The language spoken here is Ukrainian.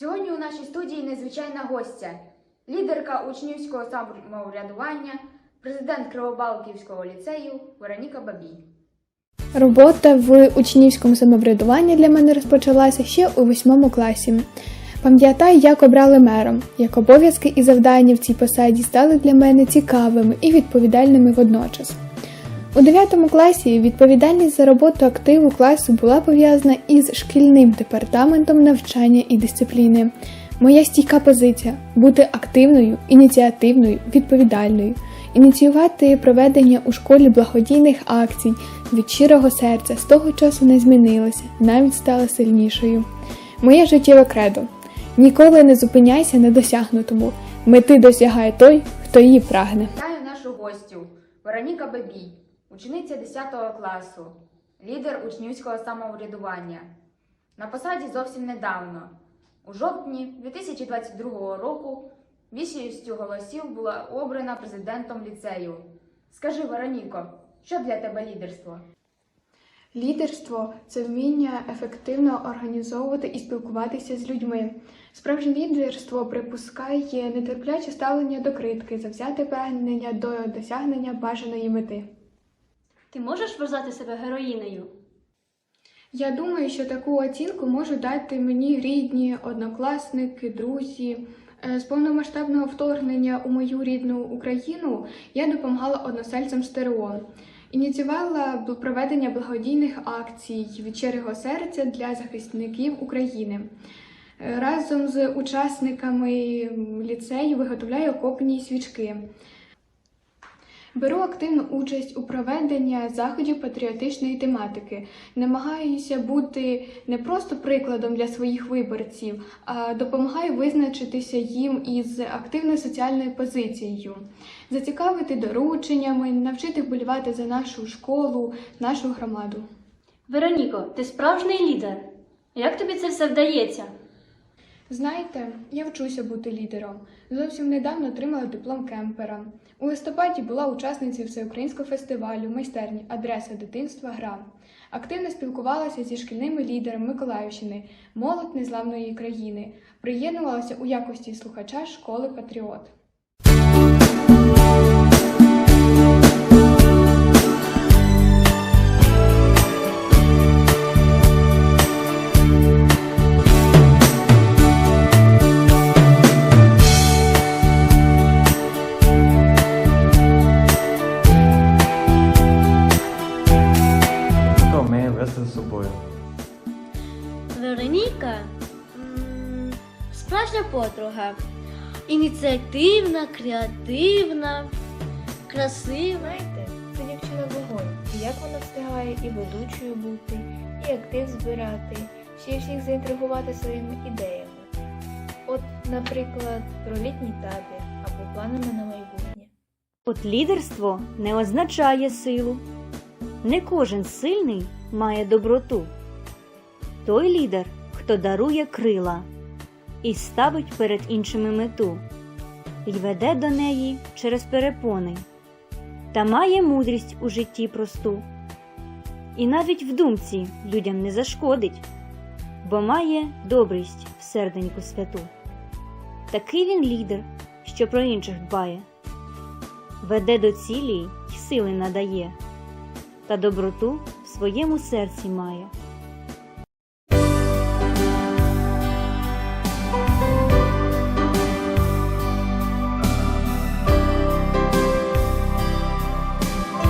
Сьогодні у нашій студії незвичайна гостя, лідерка учнівського самоврядування, президент Кривобалківського ліцею Вероніка Бабій. Робота в учнівському самоврядуванні для мене розпочалася ще у восьмому класі. Пам'ятаю, як обрали мером, як обов'язки і завдання в цій посаді стали для мене цікавими і відповідальними водночас. У 9 класі відповідальність за роботу активу класу була пов'язана із шкільним департаментом навчання і дисципліни. Моя стійка позиція бути активною, ініціативною, відповідальною, ініціювати проведення у школі благодійних акцій від щирого серця з того часу не змінилася, навіть стала сильнішою. Моє життєве кредо ніколи не зупиняйся на досягнутому. Мети досягає той, хто її прагне. Вітаю нашу гостю Вероніка Бабій, учениця 10 класу, лідер учнівського самоврядування. На посаді зовсім недавно. У жовтні 2022 року більшістю голосів була обрана президентом ліцею. Скажи, Вероніко, що для тебе лідерство? Лідерство це вміння ефективно організовувати і спілкуватися з людьми. Справжнє лідерство припускає нетерпляче ставлення до критики, завзяте прагнення до досягнення бажаної мети. Ти можеш вважати себе героїнею? Я думаю, що таку оцінку можуть дати мені рідні, однокласники, друзі. Е, З повномасштабного вторгнення у мою рідну Україну я допомагала односельцям з ТРО. Ініціювала проведення благодійних акцій від серця для захисників України. Е, Разом з учасниками ліцею виготовляю окопні свічки. Беру активну участь у проведенні заходів патріотичної тематики. Намагаюся бути не просто прикладом для своїх виборців, а допомагаю визначитися їм із активною соціальною позицією, зацікавити дорученнями, навчити вболівати за нашу школу, нашу громаду. Вероніко, ти справжній лідер. Як тобі це все вдається? Знаєте, я вчуся бути лідером. Зовсім недавно отримала диплом кемпера. У листопаді була учасницею всеукраїнського фестивалю майстерні Адреса дитинства Гра. Активно спілкувалася зі шкільними лідерами Миколаївщини, молодь незламної країни. Приєднувалася у якості слухача школи Патріот. Вміє вести за собою? Вероніка м, справжня подруга. Ініціативна, креативна, красива. Знаєте, це дівчина вогонь. І Як вона встигає і ведучою бути, і актив збирати, ще й всіх заінтригувати своїми ідеями. От, наприклад, про літній табір або планами на майбутнє. От лідерство не означає силу. Не кожен сильний має доброту. Той лідер, хто дарує крила і ставить перед іншими мету, і веде до неї через перепони, та має мудрість у житті просту. І навіть в думці людям не зашкодить, бо має добрість в серденьку святу. Такий він лідер, що про інших дбає веде до цілі й сили надає, та доброту своєму серці має.